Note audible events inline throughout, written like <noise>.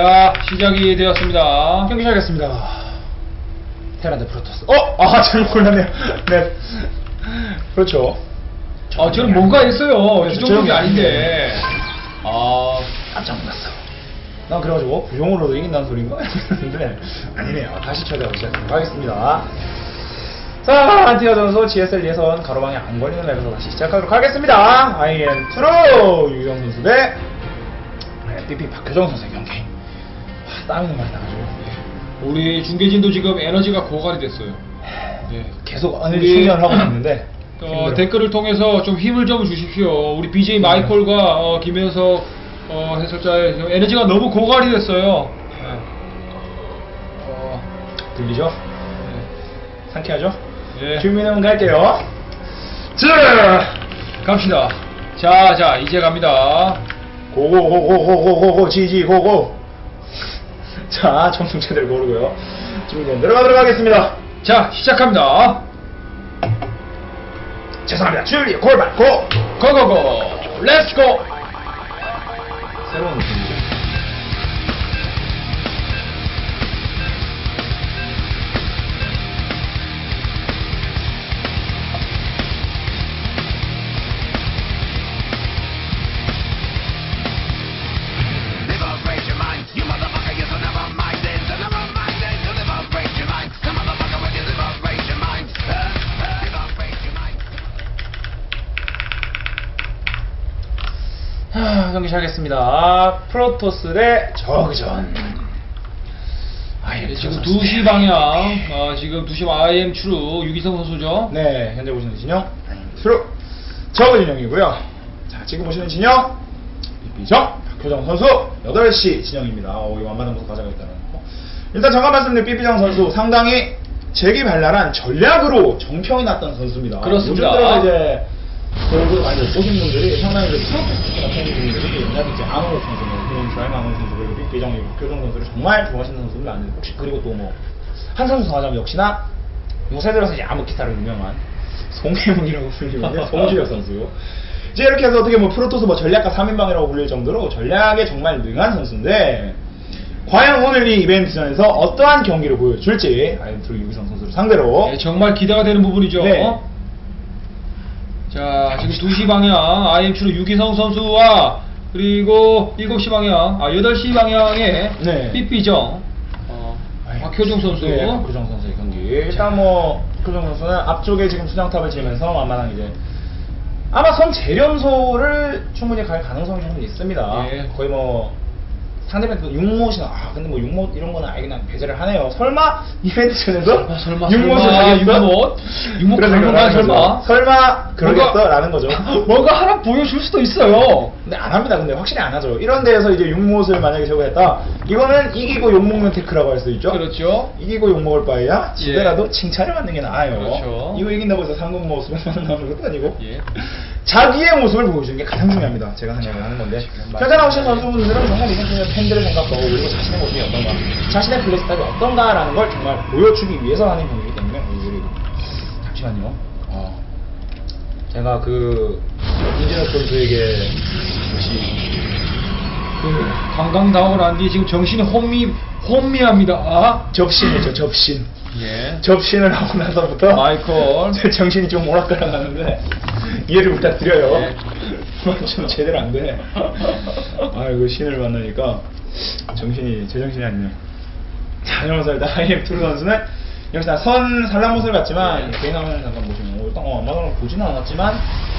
자, 시작이 되었습니다. 경기 시작했습니다. 테란드 프로토스. 어? 아, <laughs> 잘못 골랐네요. 네. 그렇죠. 아, 저는 뭔가 했어요. 이 저는 아닌데. <laughs> 아, 깜짝 놀랐어. 난 그래가지고 부용으로도 이긴다는 소린가? 했는데 <laughs> 아니네요. 다시 초대하고 시작하도록 하겠습니다. 자, 안티어 선수 GSL 예선 가로방에 안 걸리는 맵에서 다시 시작하도록 하겠습니다. IM 트로 유경 선수 대 PP 박효정 선수의 경기. 와, 땀이 많이 나가지고 우리 중계진도 지금 에너지가 고갈이 됐어요. 네. 계속 우리- 충전을 하고 있는데 어. 댓글을 통해서 좀 힘을 좀 주십시오. 우리 BJ 마이콜과 어, 김현석 어, 해설자의 에너지가 너무 고갈이 됐어요. 네. 어, 들리죠? 상쾌하죠? 네. 준비는 갈게요. 자, 갑시다. 자, 자, 이제 갑니다. 고고고고고고고고 지지 고고. 자, 점승체들 고르고요. 준비는 들어가도록 하겠습니다. 자, 시작합니다. 죄송합니다. 준비 골반 고. 고고고! 렛츠고! 새로운 시작했습니다. 프로토스 대 저그전. 아예 네, 지금 2시 방향, 어, 지금 2시 IM 추루 유기성 선수죠. 네, 현재 보시는 진영 수루 저그 진영이고요. 자, 지금 보시는 진영 삐삐정 박효정 선수 8시 진영입니다. 어, 이거 완만한 모습 가져가 있다는 거. 일단 잠깐 말씀드린 삐삐정 선수 상당히 재기 발랄한 전략으로 정평이 났던 선수입니다. 그렇습니다. 요즘 들어 이제 결국 많이 보신 분들이 상당히 그 프로토스 같은 분들이 왜냐면 이제 아노 선수, 뭐, 드라이브 아노 선수, 그리고 그리고 박효정 선수를 정말 좋아하시는 선수들 많은데 그리고 또 뭐 한 선수 정하자면 역시나 요새 들어서 이제 암흑 기타로 유명한 송혜문이라고 불리는 <laughs> 송주혁 선수. 이제 이렇게 해서 어떻게 뭐 프로토스 뭐 전략가 3인방이라고 불릴 정도로 전략에 정말 능한 선수인데 과연 오늘 이 이벤트전에서 어떠한 경기를 보여줄지 아이엠트로 유기성 선수를 상대로 네, 정말 기대가 되는 부분이죠. 네. 자, 지금 2시 방향 IM 추루 유기성 선수와 그리고 7시 방향, 아 8시 방향에 네. 삐삐정 어, 박효정 선수. 네, 박효정 선수의 경기. 일단 뭐 박효정 선수는 앞쪽에 지금 수정탑을 지으면서 만만한 이제 아마 선 재련소를 충분히 갈 가능성이 좀 있습니다. 예. 거의 뭐 그 육못이나 아 근데 뭐 육못 이런 거는 아예 그냥 배제를 하네요. 설마 <laughs> 이벤트전에서 설마, 설마, 육못을 설마, 하겠어? 육못? 육못 그런. 설마? 설마 그러겠어? 뭔가- 라는 거죠. <laughs> 뭔가 하나 보여줄 수도 있어요. 근데 안 합니다. 근데 확실히 안 하죠. 이런 데에서 이제 육못을 만약에 제거했다. 이거는 이기고 욕먹는 테크라고 할 수 있죠. 그렇죠. 이기고 욕먹을 바에야 예. 집에라도 칭찬을 받는 게 나아요. 그렇죠. 이거 이긴다고 해서 상금 뭐 수백만 원 나오는 것도 아니고 예. 자기의 모습을 보여주는 게 가장 중요합니다. 제가 생각을 하는 건데 현재 나오신 선수분들은 정말 중에 팬들을 생각하고 그리고 자신의 모습이 어떤가 자신의 플레이 스타일이 어떤가라는 걸 정말 보여주기 위해서 하는 경기이기 때문에 우리 잠시만요. 어. 제가 그 이진혁 선수에게 혹시 그 강강당하고 난 뒤에 지금 정신이 혼미 혼미합니다. 아? 접신이죠 접신 예. 접신을 하고 나서부터 마이콜. 제 <laughs> 정신이 좀 오락가락 하는데 이해를 부탁드려요. 네. <laughs> 좀 제대로 안 되네. 아이고 신을 만나니까 정신이 제정신이 아니네요. 자, 일단 IM 투르 선수는 역시나 선 살라못을 같지만 네. 개인 화면 잠깐 보시면 일단 어, 앞마당을 보지는 않았지만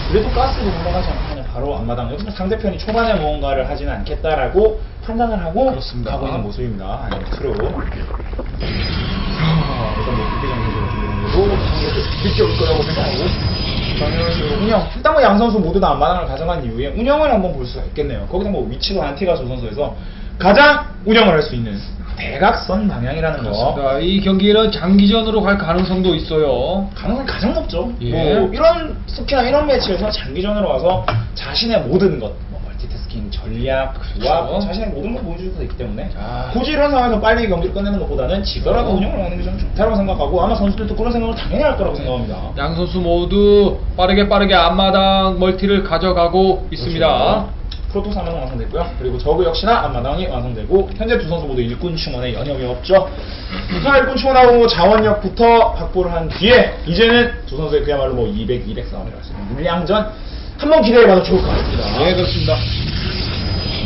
그래도 가스로 올라가지 않고 그냥 바로 앞마당 여기서 상대편이 초반에 무언가를 하지는 않겠다라고 판단을 하고 그렇습니다. 가고 있는 모습입니다. IM 투르. 아, 일단 뭐 국회장에서 들어오고 늦게 올 거라고 생각하고 저는 그 운영 일단 뭐 양 선수 모두 다 안마당을 가져간 이후에 운영을 한번 볼 수가 있겠네요. 거기다 뭐 위치가 안티가수 선수에서 가장 운영을 할 수 있는 대각선 방향이라는 거 그렇습니다. 이 경기는 장기전으로 갈 가능성도 있어요. 가능성이 가장 높죠. 예. 뭐 이런 특히나 이런 매치에서 장기전으로 와서 자신의 모든 것, 뭐 멀티태스킹, 전략, 조합, 그렇죠. 자신의 모든 걸 보여줄 수 있기 때문에 자. 굳이 이런 상황에서 빨리 경기를 끝내는 것보다는 지더라도 운영을 하는 게 저는 좋다고 생각하고 아마 선수들도 그런 생각을 당연히 할 거라고 생각합니다. 양 선수 모두 빠르게 빠르게 앞마당 멀티를 가져가고 있습니다. 그렇죠. 프로토스 한마당 완성됐고요. 그리고 저그 역시나 앞마당이 완성되고 현재 두 선수 모두 일꾼 충원에 연역이 없죠. 자 일꾼 충원하고 자원력부터 확보를 한 뒤에 이제는 두 선수의 그야말로 뭐 200, 200 싸움이라고 있는 물량전 한번 기대해봐도 좋을 것 같습니다. 네, 그렇습니다.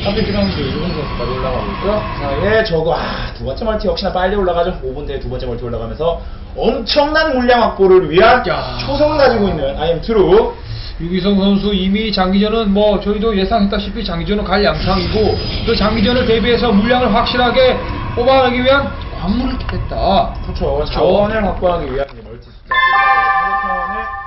하필 선수 일본 선수까지 올라가고 있고요. 그 사이에 저거 아, 두 번째 멀티 역시나 빨리 올라가죠. 5분 뒤에 두 번째 멀티 올라가면서 엄청난 물량 확보를 위한 야. 초성을 가지고 있는 아이엠 트루 유기성 선수 이미 장기전은 뭐 저희도 예상했다시피 장기전은 갈 양상이고 그 장기전을 대비해서 물량을 확실하게 뽑아내기 위한 관문을 깼다. 그렇죠. 자원을 확보하기 위한 이 멀티 숫자 상대편을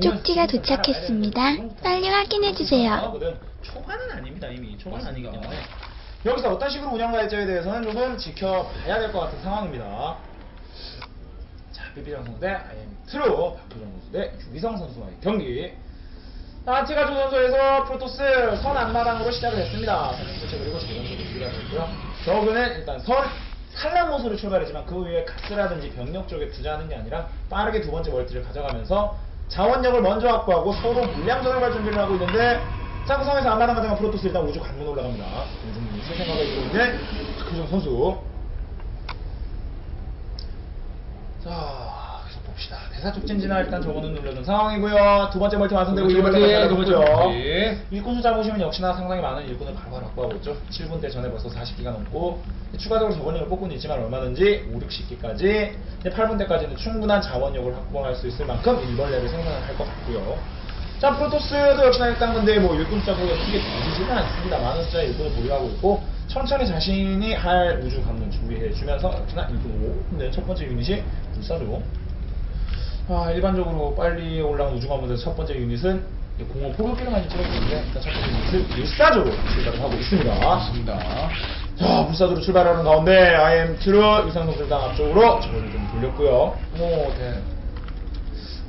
쪽지가 도착했습니다. 빨리 확인해주세요. 초반은 아닙니다 이미 초반 아니기 때문에 여기서 어떤 식으로 운영가 할지에 대해서는 조금 지켜봐야 될 것 같은 상황입니다. 자, 비비정 선수 대 아이엠 트루 박효정 선수 대 유기성 선수와의 경기. 아티가조 선수에서 프로토스 선 안마당으로 시작을 했습니다. 선수 그리고 재정적으로 출발을 했고요. 저그는 일단 선 산란모수로 출발했지만 그 위에 가스라든지 병력 쪽에 투자하는 게 아니라 빠르게 두 번째 멀티를 가져가면서 자원력을 먼저 확보하고 서로 물량전을 갈 준비를 하고 있는데 자, 그 상황에서 안마당 가다가 프로토스 일단 우주 관문 올라갑니다. 새 생각을 이루고 있는 박효정 선수. 자. 대사 촉진지나 일단 저거는 눌러준 상황이고요. 두 번째 멀티 완성되고 두 번째 멀티, 두 번째 잘했고요. 멀티. 일꾼 숫자 보시면 역시나 상당히 많은 일꾼을 바로바로 확보하고 있죠. 7분 대 전에 벌써 40기가 넘고 추가적으로 저번력을 뽑고는 있지만 얼마든지 5, 60기까지 8분 대까지는 충분한 자원력을 확보할 수 있을 만큼 일벌레를 생산을 할 것 같고요. 자 프로토스도 역시나 일단 근데 뭐 일꾼 숫자 보기가 크게 다르지는 않습니다. 많은 숫자의 일꾼을 보유하고 있고 천천히 자신이 할 우주 관문 준비해 주면서 역시나 일꾼 5. 네, 첫 번째 유닛이 불사조. 아, 일반적으로 빨리 올라온 우주관문에서 첫 번째 유닛은 공업 포격기를 많이 찍어주는데 일단 첫 번째 유닛을 불사조로 출발을 하고 있습니다. 맞습니다. 자, 불사조로 출발하는 가운데 IM 트루 유상 선수단 앞쪽으로 저를 좀 돌렸고요. 뭐, 네.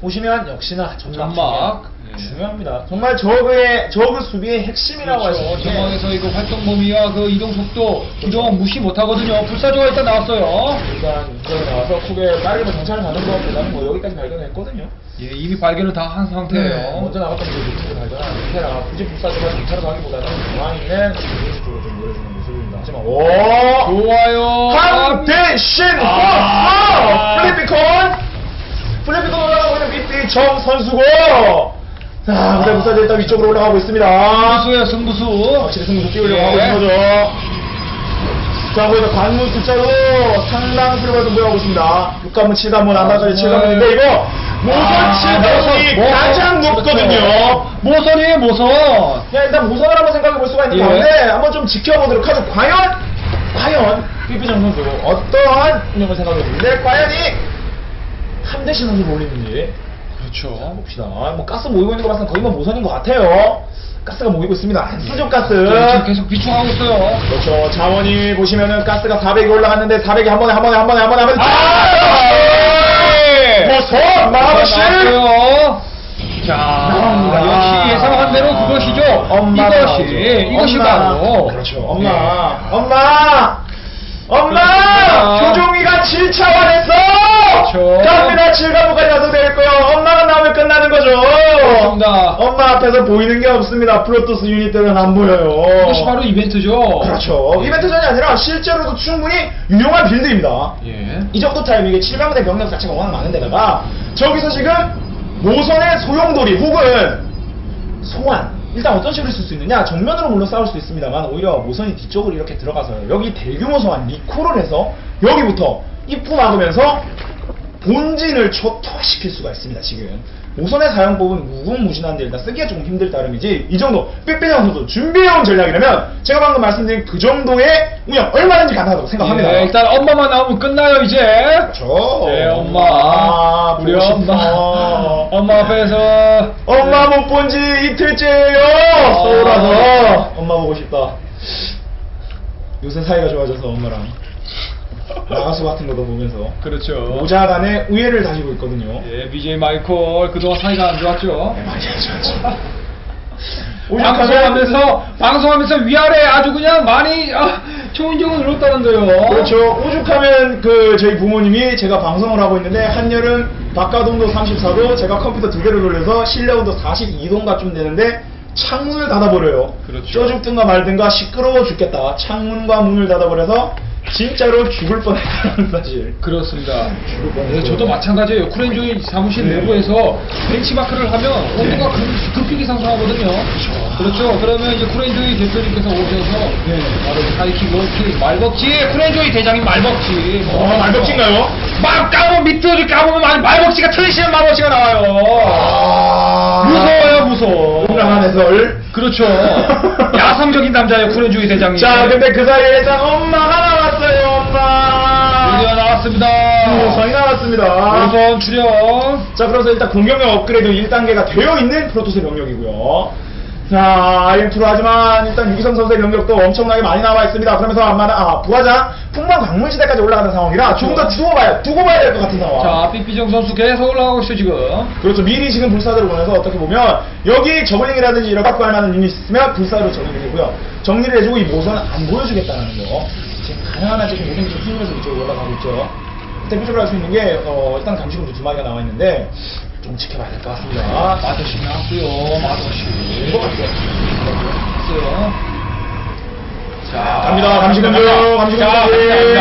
보시면 역시나 전막. 네. 중요합니다. 정말 저그의 저그 수비의 핵심이라고 할수 그렇죠. 있는 게 전망에서 이거 활동 범위와 그 이동 속도 기동 무시 못하거든요. 불사조가 일단 나왔어요. 일단 이쪽에 나와서 크게 빠르게 뭐 정찰을 가는 것보다는 뭐 여기까지 발견했거든요. 예, 이미 발견을 다 한 상태예요. 먼저 나갔던 그 루트를 발견한 테라 굳이 불사조가 정찰을 가기보다는 중앙에 있는 쪽으로 좀 노려주는 모습입니다. 하지만 오 좋아요. 한대신 아. 플리피콘 플리피콘 올라가고 있는 밑뒤 정 선수고 자 무대 불사조 일단 위쪽으로 올라가고 있습니다. 승부수예요, 승부수. 확실히 승부수 띄우려고 예. 하고 있는 거죠. 자, 거기다 관문 숫자로 상당수를 승부하고 있습니다. 6관문, 7관문, 안마전이 7관문인데 이거 모선 아, 7관문이 모선, 가장 모선. 높거든요. 모선이에요, 모선. 야, 일단 모선을 한번 생각해 볼 수가 있는 예. 가운데 한번 좀 지켜보도록 하죠. 과연, 과연, 삐삐정 선수 어떠한 운영을 생각해 보는데 과연 이 함대신 선수 올리는지 그렇죠. 봅시다. 뭐 가스 모이고 있는 거 봐서는 거의 뭐 모선인 것 같아요. 가스가 모이고 있습니다. 안수족 가스. 지금 계속 비충하고 있어요. 그렇죠. 자원이 보시면은 가스가 400이 올라갔는데 400이 한 번에 한 번에 한 번에 한 번에 한 번에 아! 모선 마우시 나왔어요. 자, 나옵니다. 역시 예상한 대로 그것이죠. 엄마 이것이, 나오죠. 이것이 엄마. 바로. 그렇죠. 예. 엄마. 엄마. 엄마! 조종이가 7차원했어! 그렇죠. 갑니다. 7가부까지 완성될 거요. 엄마가 나오면 끝나는 거죠. 그렇습니다. 엄마 앞에서 보이는 게 없습니다. 프로토스 유닛들은 안 보여요. 이것이 바로 이벤트죠. 그렇죠. 이벤트전이 아니라 실제로도 충분히 유용한 빌드입니다. 예. 이 정도 타이밍에 7강대 병력 자체가 워낙 많은 데다가 저기서 지금 모선의 소용돌이 혹은 소환 일단 어떤 식으로 쓸 수 있느냐 정면으로 물론 싸울 수 있습니다만 오히려 모선이 뒤쪽으로 이렇게 들어가서 여기 대규모 소환 리콜을 해서 여기부터 입구 막으면서 본진을 초토화시킬 수가 있습니다 지금 모선의 사용법은 무궁무진한데 일단 쓰기가 조금 힘들 따름이지 이 정도 빽빽한 선수 준비해온 전략이라면 제가 방금 말씀드린 그 정도의 운영 얼마든지 가능하다고 생각합니다 예, 일단 엄마만 나오면 끝나요, 이제. 그렇죠. 네, 엄마. 아, 우리 엄마. 엄마 앞에서. 엄마 못 본 지 이틀째예요. 아. 서울와서 엄마 보고 싶다. 요새 사이가 좋아져서 엄마랑 나가수 같은 것도 보면서 그렇죠. 모자 간에 우애를 다지고 있거든요. 예, BJ 마이콜 그동안 사이가 안 좋았죠. 네, 많이 좋았죠. <laughs> 방송하면서 방송하면서 위아래 아주 그냥 많이 아, 초인종을 눌렀다는데요. 그렇죠. 오죽하면 그 저희 부모님이 제가 방송을 하고 있는데 한여름 바깥 온도 34도 제가 컴퓨터 두 개를 돌려서 실내 온도 42도인가 좀 되는데 창문을 닫아버려요. 그렇죠. 쪄 죽든가 말든가 시끄러워 죽겠다. 창문과 문을 닫아버려서 진짜로 죽을 뻔했다는 사실. 그렇습니다. 죽을 뻔했어요. 네, 저도 마찬가지예요. 쿠렌조이 사무실 네. 내부에서 벤치마크를 하면 온도가 급- 급격히 상승하거든요. 그렇죠. 그러면 이제 쿠렌조이 대표님께서 오셔서 네. 바로 하이킥, 로킥, 말벅지, 쿠렌조이 대장님 말벅지. 뭐 어, 말벅지인가요? 막 까보면 밑으로 까보면 말- 말벅지가 틀리시는 말벅지가 나와요. 아. 무서워요, 무서워. 훌륭한 해설. 그렇죠. 야성적인 남자예요, 쿠렌조이 대장님. 자, 근데 그 사이에 일단 엄마가 나왔어요, 엄마. 드디어 나왔습니다. 우선이 나왔습니다. 우선 출연. 자, 그래서 일단 공격력 업그레이드 1단계가 되어 있는 프로토스의 병력이고요. 자, IM2로 하지만 일단 유기성 선수의 병력도 엄청나게 많이 나와 있습니다. 그러면서 아마 아, 부하장 풍만 광물지대까지 올라가는 상황이라 조금 더 두고 봐야, 두고 봐야 될 것 같은 상황. 자, 삐삐정 선수 계속 올라가고 있어요, 지금. 그렇죠. 미리 지금 불사조를 보내서 어떻게 보면 여기 저글링이라든지 이런 갖고 할 만한 유닛 있으면 불사로 정리를 해고요. 정리를 해주고 이 모선 안 보여주겠다는 거. 지금 가능한 한 지금 모선이 좀 힘으로서 이쪽으로 올라가고 있죠. 대표적으로 할 수 있는 게 어, 일단 감시군주 두 마리가 나와 있는데 좀 지켜봐야 될 것 같습니다. 마더시 나왔고요, 마더시. 이거 같아요. 있어요. 자, 갑니다. 감시군주, 자, 감시군주.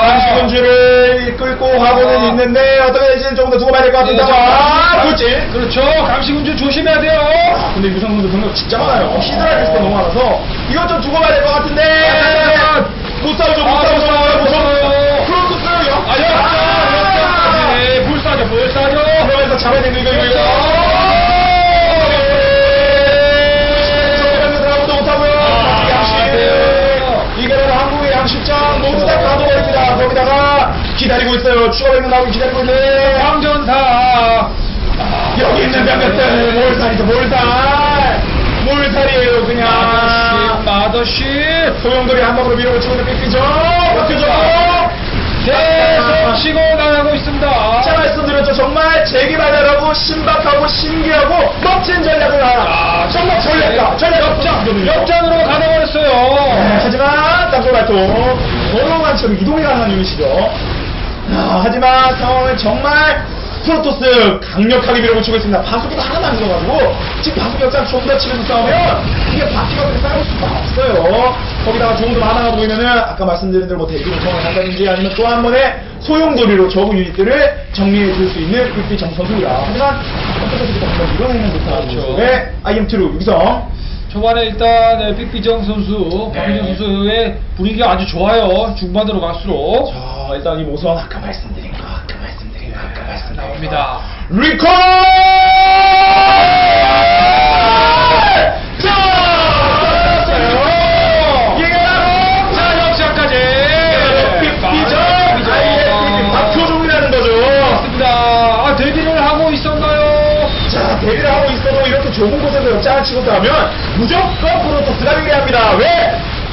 감시군주를 이끌고 가고는 있는데 어떻게 될지는 조금 더 두고 봐야 될 것 같은데. 아, 그렇지. 그렇죠. 감시군주 조심해야 돼요. 아, 근데 유성 선수 병력 진짜 많아요. 히드라 리스가 너무 많아서 이것 좀 두고 봐야 될 것 같은데. 못 싸우죠, 못 아, 싸우죠, 못 싸워요, 못 못 싸워요. 싸워요. 크로토스 역. 아, 역전, 역전까지. 불사죠, 불사죠. 그러면서 잡아야 되는 이거, 이거, 이거. 못하고요. 아. 네. 바로 한국의 양심장 모두 다 가둬버립니다. 거기다가 기다리고 있어요. 추가 병력 나오기 기다리고 있네. 광전사. 여기 있는 병력들 몰살이죠, 몰살. 몰살이에요, 그냥. 마더시, 마더시. 소용돌이 한 방으로 밀어붙이고 삐삐죠. 박효정. 계속 치고 나가고 있습니다. 자, 말씀드렸죠. 정말 재기발랄하고 신박하고 신기하고 멋진 전략을 하나. 아, 정말 전략가. 전략 역전, 역전으로 네, 가져버렸어요. 하지만 어마어마한 지금 이동이 가능한 유닛이죠. 아, 하지만 상황은 정말 프로토스 강력하게 밀어붙이고 있습니다. 바수기도 하나도 안 들어가지고 지금 바수기 역장 좀더 치면서 싸우면 이게 바퀴가 그렇게 싸울 수가 없어요. 거기다가 좋은 도 하나가 보이면은 아까 말씀드린 대로 뭐 대기로 통을 한다든지 아니면 또 한 번에 소용돌이로 적은 유닛들을 정리해 줄 수 있는 빅비 정선수입니다. 하지만 프로토스가 한번 밀어내는 듯한. 모습의 IM2로 유기성 초반에 일단 네, 빅비정 선수, 네. 박희정 선수의 분위기가 아주 좋아요. 중반으로 갈수록 자, 일단 이 모선 아까 말씀드린 거, 아까 말씀드린 거, 아까 나옵니다. 리콜! 데뷔를 하고 있었나요? 자, 데뷔를 하고 있어도 이렇게 좁은 곳에서 역장을 치고 나면 무조건 프로토스가 유리합니다. 왜?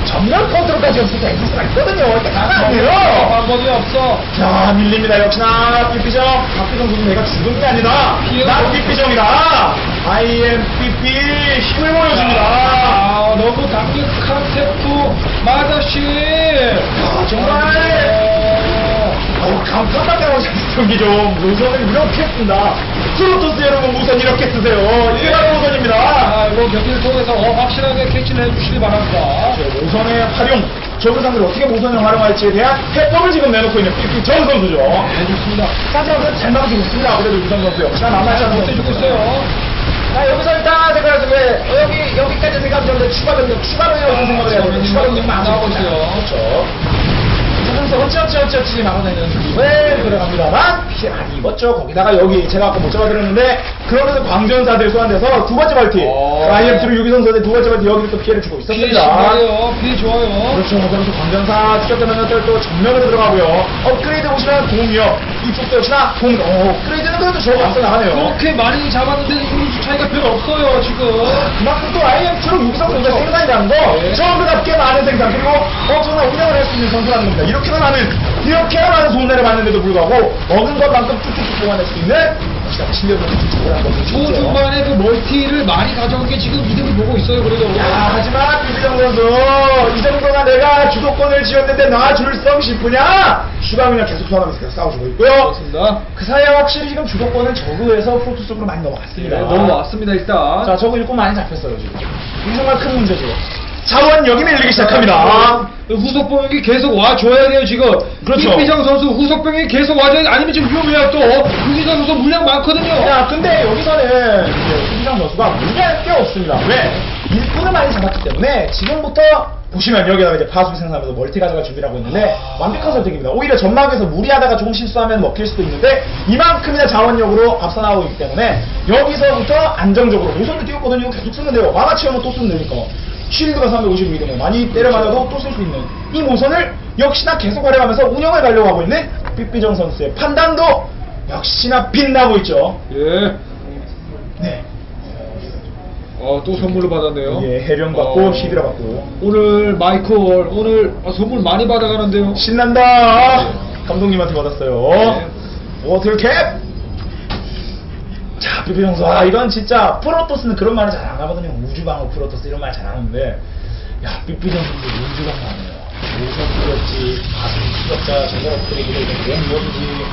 전면 컨트롤까지 때 엑스가 있거든요. 이렇게 가면 안 돼요. 방법이 없어. 자, 밀립니다. 역시나 삐삐정. 박비정 선수 내가 죽은 게 아니다. 나 삐삐정이다. IM 삐삐 힘을 보여줍니다. 아, 너무 강력한 태프 마더씨. 아, 정말. 감탄밖에 하고 싶은 경기죠. 무선을 이렇게 쓴다. 프로토스 여러분 무선 이렇게 쓰세요. 이게 바로 무선입니다. 아, 이거 경기를 통해서 어, 확실하게 캐치를 해주시기 바랍니다. 모선의 활용, 적을 상대로 어떻게 모선을 활용할지에 대한 해법을 지금 내놓고 있는 삐삐 정 선수죠. 네, 좋습니다. 사실은 잘 막아주고 있습니다. 그래도 유선 선수 역시나 남아있지 않습니다. 못해주고 있어요. 자, 여기서 일단 생각하는 게, 여기, 여기까지 생각하면 추가 병력, 추가 병력을 생각을 해야 돼요. 추가 병력 많이 나오고 있어요. 그렇죠. 선수 어찌어찌 어찌어찌 막아내는 들어갑니다만 피해 많이 입었죠. 거기다가 여기 제가 아까 못 잡아드렸는데 그러면서 광전사들이 소환돼서 두 번째 발티 오. IM2 유기선 선수의 두 번째 발티 여기를 또 피해를 주고 피해 있었습니다. 좋아요. 피해 좋아요. 그렇죠. 그러면서 광전사 추적되면 또 전면으로 들어가고요. 업그레이드 보시면 공이요. 이쪽도 역시나 공. 어, 업그레이드는 그래도 저거 앞서 나가네요. 그렇게 많이 잡았는데 차이가 별로 없어요, 지금. 그만큼 또 IM2로 유기성 선수의 그렇죠. 생산이라는 거 네. 꽤 많은 생산 그리고 엄청난 운영을 할 수 있는 선수라는 겁니다. 이렇게나 많은 이렇게나 많은 손해를 봤는데도 불구하고 먹은 것만큼 뚝뚝뚝 뽑아낼 수 있는 초중반에 그 멀티를 많이 가져온 게 지금 이득을 보고 있어요, 그래도. 야, 하지만 유기성 선수 이 정도가 내가 주도권을 지었는데 놔줄 성 싶으냐? 그냥 계속 소환하면서 싸워주고 있고요. 그렇습니다. 그 사이에 확실히 지금 주도권은 저그에서 프로토스 쪽으로 많이 넘어갔습니다. 네, 넘어왔습니다 일단. 자, 저거 일꾼 많이 잡혔어요, 지금. 정말 큰 문제죠. 자원 여기 밀리기 시작합니다. 후속 병력이 계속 와줘야 돼요 지금. 그렇죠. 김비정 선수 후속 병력이 계속 와줘야 돼. 아니면 지금 위험해요 또. 유기선 선수 물량 많거든요. 야, 근데 여기서는 김기상 선수가 무리할 게 없습니다. 왜? 일꾼을 많이 잡았기 때문에 지금부터 보시면 여기다가 이제 파수기 생산하면서 멀티 가져갈 준비를 하고 있는데 아. 완벽한 선택입니다. 오히려 전막에서 무리하다가 조금 실수하면 먹힐 수도 있는데 이만큼이나 자원력으로 앞서 나오고 있기 때문에 여기서부터 안정적으로 노선을 띄웠거든요. 계속 쓰면 돼요. 만화 채우면 또 쓰면 되니까. 쉴드가 350이면 많이 때려 맞아도 또 쓸 수 있는 이 모선을 역시나 계속 활용하면서 운영을 가려고 하고 있는 삐삐정 선수의 판단도 역시나 빛나고 있죠. 예. 네. 어, 또 선물을 받았네요. 예, 해령 받고 어, 시비라 받고 오늘 마이콜 오늘 아, 선물 많이 받아가는데요. 신난다. 감독님한테 받았어요. 네. 워틀캡. 자, 삐삐 형수. 아, 이건 진짜 프로토스는 그런 말을 잘 안 하거든요. 우주방어 프로토스 이런 말잘안 하는데, 야, 삐삐 형수도 우주방어 안 해요. 우선 뿌렸지, 가슴 추적자, 전자력 뿌리기도 이런 뭔지,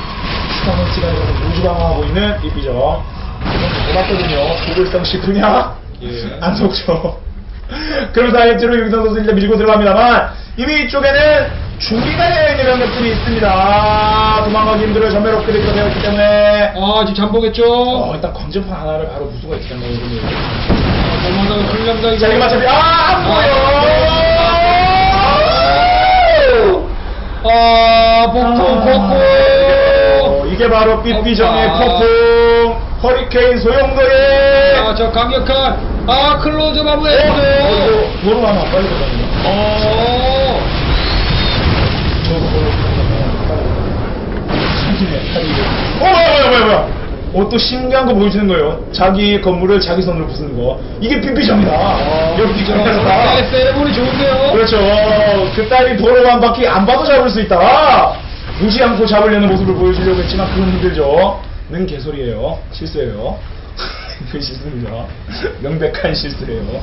스타는 시간에서 우주방어하고 있는 삐삐죠. 이건 고맙거든요. 구글성 시프냐? 예. 안 속죠. 그러면서 아이즈로 유기선 선수 일단 밀고 들어갑니다만 이미 이쪽에는 준비가 되어 있는 병력들이 있습니다. 도망가기 힘들어요. 전멸 업그레이드가 되어 있기 때문에 아 지금 잠보겠죠. 어, 일단 광전판 하나를 바로 부수가 있기 때문에 훈련가 이거. 자 이거 맞춰비 아안 보여. 아 폭풍 폭풍. 어, 이게 바로 삐삐정의 아. 폭풍 허리케인 소용돌이. 아 저 강력한 아 클로즈 어, 마무리했어요. 이거 도로 하나 빨리 들어가네요. 어. 어 뭐야 뭐야 뭐야. 어, 또 신기한 거 보여주는 거예요. 자기 건물을 자기 손으로 부수는 거. 이게 삐삐정이다. 아, 여기 저 삐삐정이다. 세- 세레모니 좋은데요. 그렇죠. 그 따위 도로 한 바퀴 안 봐도 잡을 수 있다. 무시 않고 잡으려는 모습을 보여주려고 했지만 그건 힘들죠. 는 개소리예요. 실수예요. 그 실수입니다. 명백한 실수예요.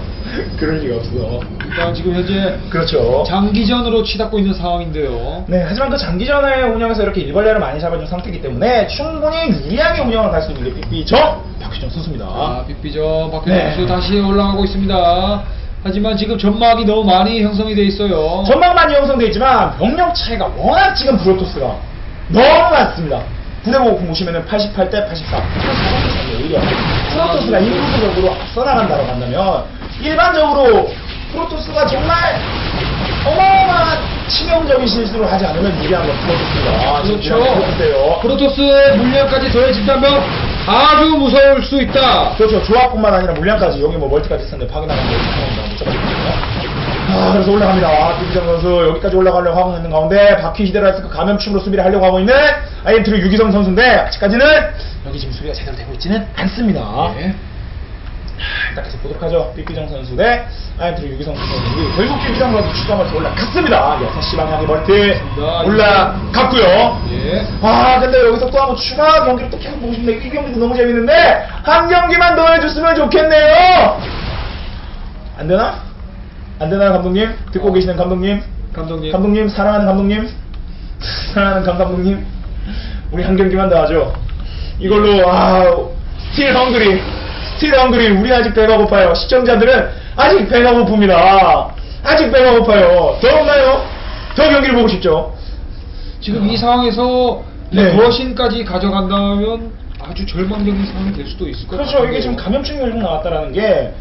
그럴 리가 없어. 일단 지금 현재 그렇죠. 장기전으로 치닫고 있는 상황인데요. 네, 하지만 그 장기전의 운영에서 이렇게 일벌레를 많이 잡아준 상태이기 때문에 충분히 유리하게 운영을 할수 있는 게 삐삐정 박희정 선수입니다. 아, 빅비전 박현 네. 선수 다시 올라가고 있습니다. 하지만 지금 전막이 너무 많이 형성이 돼 있어요. 전망 많이 형성되어 있지만 병력 차이가 워낙 지금 프로토스가 너무 많습니다. 부대 보고 보시면은 88대 84. 오히려 프로토스가 인구수적으로 앞서 나간다고 한다면 일반적으로 프로토스가 정말 어마어마한 치명적인 실수를 하지 않으면 유리한 건 프로토스가 그렇죠. 프로토스예요. 프로토스의 물량까지 더해진다면 아주 무서울 수 있다. 그렇죠. 조합뿐만 아니라 물량까지 여기 뭐 멀티까지 있었는데 파괴나간 거 상황이다 못 잡았거든요. 아, 그래서 올라갑니다. 김기정 선수 여기까지 올라가려고 하고 있는 가운데 바퀴 히데라이스크 감염충으로 수비를 하려고 하고 있는 아이엠트리 유기성 선수인데 아직까지는 여기 지금 수비가 제대로 되고 있지는 않습니다. 네. 일단 계속 보도록 하죠. 삐삐정 선수 대 아이엠트리 유기성 선수. 결국 삐삐정 선수 추가 멀티 올라갔습니다. 6시 방향의 멀티 올라갔고요. 예. 아 근데 여기서 또 한번 추가 경기를 또 계속 보고 싶은데 이 경기도 너무 재밌는데 한 경기만 더 해줬으면 좋겠네요 안 되나? 안 되나 감독님? 듣고 계시는 감독님? 감독님. 감독님 사랑하는 감독님? 사랑하는 감 감독님? 우리 한 경기만 더 하죠 이걸로 아 스틸 헝그리 스틸 헝그리 우리 아직 배가 고파요 시청자들은 아직 배가 고픕니다 아직 배가 고파요 더 없나요? 더 경기를 보고 싶죠 지금 이 상황에서 네. 거신까지 가져간다면 아주 절망적인 상황이 될 수도 있을 것 같아요. 그렇죠. 이게 지금 감염증이 나왔다라는 게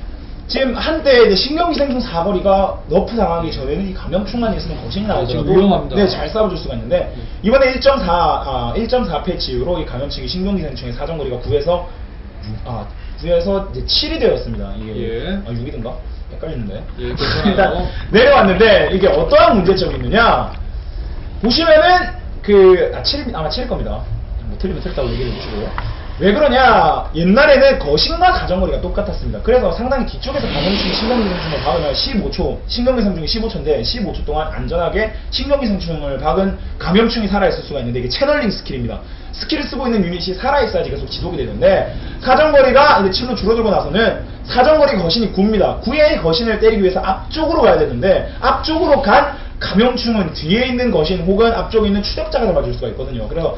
지금 한때 이제 신경기생충 사거리가 너프 당하기 전에는 이 감염충만 있으면 거신이 네, 지금 나오더라도 위험합니다. 네, 잘 싸워줄 수가 있는데 이번에 1.4 아, 1.4 패치 이후로 이 감염증이 신경기생충의 사정거리가 9에서 6, 아 9에서 이제 7이 되었습니다. 이게 예. 아 6이든가 헷갈리는데 예. <laughs> 일단 내려왔는데 이게 어떠한 문제점이 있느냐 보시면은 그, 아, 7, 아마 7일 겁니다. 뭐 틀리면 틀렸다고 얘기해 주시고. 왜 그러냐, 옛날에는 거신과 가정거리가 똑같았습니다. 그래서 상당히 뒤쪽에서 감염충이 신경기생충을 박으면 15초, 신경기생충이 15초인데 15초 동안 안전하게 신경기생충을 박은 감염충이 살아있을 수가 있는데 이게 채널링 스킬입니다. 스킬을 쓰고 있는 유닛이 살아있어야지 계속 지속이 되는데 사정거리가 이제 7로 줄어들고 나서는 사정거리 거신이 9입니다. 9의 거신을 때리기 위해서 앞쪽으로 가야 되는데 앞쪽으로 간 감염충은 뒤에 있는 거신 혹은 앞쪽에 있는 추적자가 잡아줄 수가 있거든요. 그래서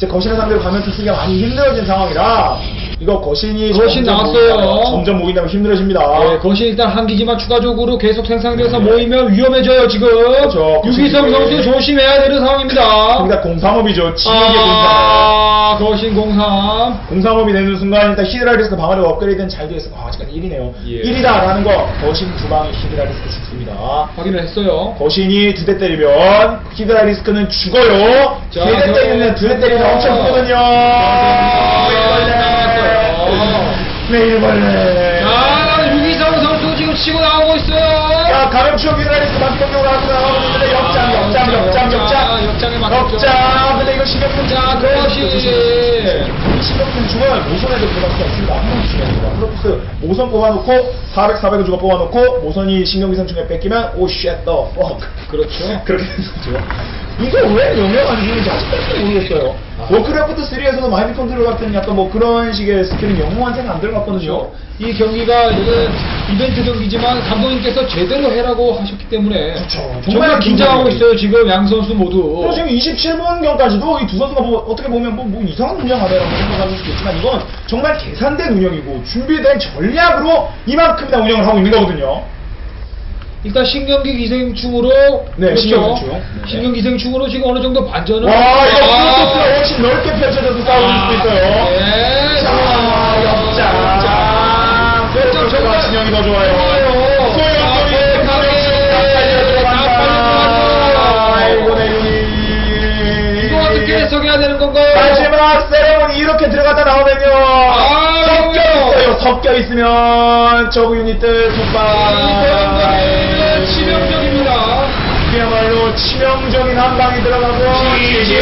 이제 거신을 상대로 감염충 쓰기가 많이 힘들어진 상황이라 이거 거신이 거신 점점 나왔어요. 점점 모이다면 힘들어집니다. 네, 그것이 일단 한 기지만 추가적으로 계속 생산돼서 모이면 위험해져요 지금. 그렇죠. 유기성 선수 조심해야 되는 상황입니다. 거기다 공삼업이죠. 지옥의. 아, 거신 03. 공삼업이 되는 순간 일단 히드라 리스크 방어력 업그레이드는 잘 되어 있어. 아, 아직까지 1이네요. 예. 1이다라는 거 거신 두 방에 히드라 리스크 죽습니다. 확인을 했어요. 거신이 두 대 때리면 히드라 리스크는 죽어요. 자, 세대 저- 때리면 두 대 때리면 크거든요. 나왔어요. 메일벌레. 자, 유기성 선수 지금 치고 나오고 있어요. 자, 히드라 리스크 만병력으로 하고 나가고 있는데 역장, 역장, 역장, 역장. 역장에 맞췄죠. 역장. 근데 이거 신경품 자, 그것이. 이 신경품 중을 모선에도 들어갈 수가 있습니다. 한번 중요합니다. 프로토스 모선 뽑아놓고 400, 400을 주고 뽑아놓고 모선이 신경기생충에 뺏기면 오 쉣, 더 fuck. 그렇죠. <laughs> 그렇게 되는 거죠. 이거 왜 주는지 아직까지 모르겠어요. 워크래프트 3에서도 마인드 컨트롤 같은 약간 뭐 그런 식의 스킬은 영웅한테는 안 들어갔거든요. 그렇죠. 이 경기가 이거는 이벤트 경기지만 감독님께서 제대로 해라고 하셨기 때문에 그렇죠. 정말, 정말 긴장하고 있어요 지금 양 선수 모두. 그리고 지금 27분 경까지도 이 두 선수가 뭐 어떻게 보면 뭐, 뭐 이상한 운영하다라고 생각하실 수도 있지만 이건 정말 계산된 운영이고 준비된 전략으로 이만큼이나 운영을 하고 있는 거거든요. 일단 신경기 기생충으로 네, 그렇죠. 신경기생충. 네. 신경 기생충으로 지금 어느 정도 반전을 와, 이거 아. 프로토스가 훨씬 넓게 펼쳐져서 싸울 수도 있어요. 네. 자, 역장. 역장 프로토스가 정말 진영이 더. 좋아요. 해석해야 되는 건가요? 마지막 세레모니 이렇게 들어갔다 나오면요. 아, 섞여. 있어요. 섞여 있으면 저구 유닛들 두방 이거는 치명적입니다. 그야말로 치명적인 한 방이 들어가고 지지.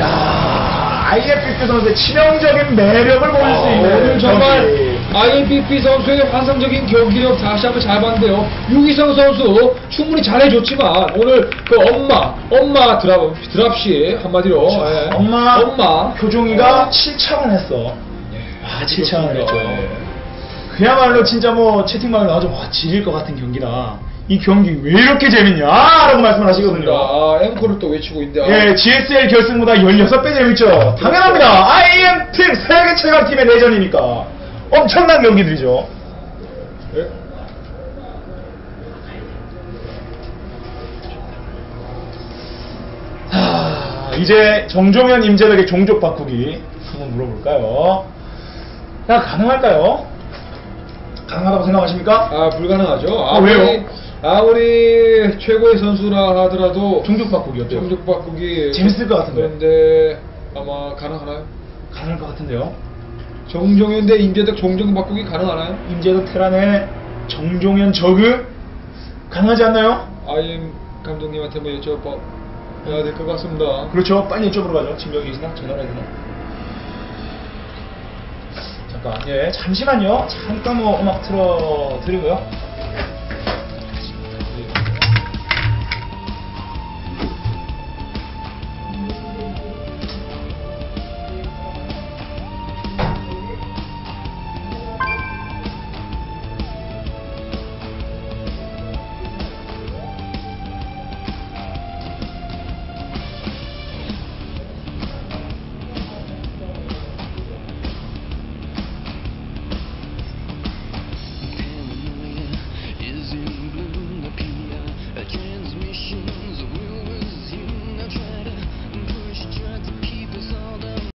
야, IFP 선수의 치명적인 매력을 보일 수 있는 오늘 정말 IBP 선수의 환상적인 경기력 다시 한번 잘 봤는데요. 유기성 선수 충분히 잘해줬지만 오늘 그 엄마, 엄마 드랍, 드랍시 한마디로 예. 엄마, 엄마 효종이가 7차원 했어. 아, 7차원 했죠. 그야말로 진짜 뭐 채팅방에 나와서 와 지릴 것 같은 경기다. 이 경기 왜 이렇게 재밌냐? 라고 말씀을 하시거든요. 아, 앵콜을 또 외치고 있는데 아, 예, GSL 결승보다 16배 재밌죠. 당연합니다. IM 팀 세계 최강 팀의 내전이니까. 엄청난 경기들이죠. 예. 자, 이제 정종현 임재덕의 종족 바꾸기 한번 물어볼까요? 야, 가능할까요? 가능하다고 생각하십니까? 아 불가능하죠. 아, 왜요? 아무리 최고의 선수라 하더라도 종족 바꾸기였죠. 종족 바꾸기 재밌을 것 같은데. 그런데 아마 가능하나요? 가능할 것 같은데요. 정종현 대 임재덕 종족 바꾸기 가능하나요? 임재덕 테란의 정종현 저그 가능하지 않나요? 아임 감독님한테 한번 여쭤봐야 될 것 같습니다. 그렇죠. 빨리 이쪽으로 가죠. 진명이 계시나? 전화를 해야 되나? 잠깐, 예, 잠시만요. 잠깐 뭐 음악 틀어 드리고요.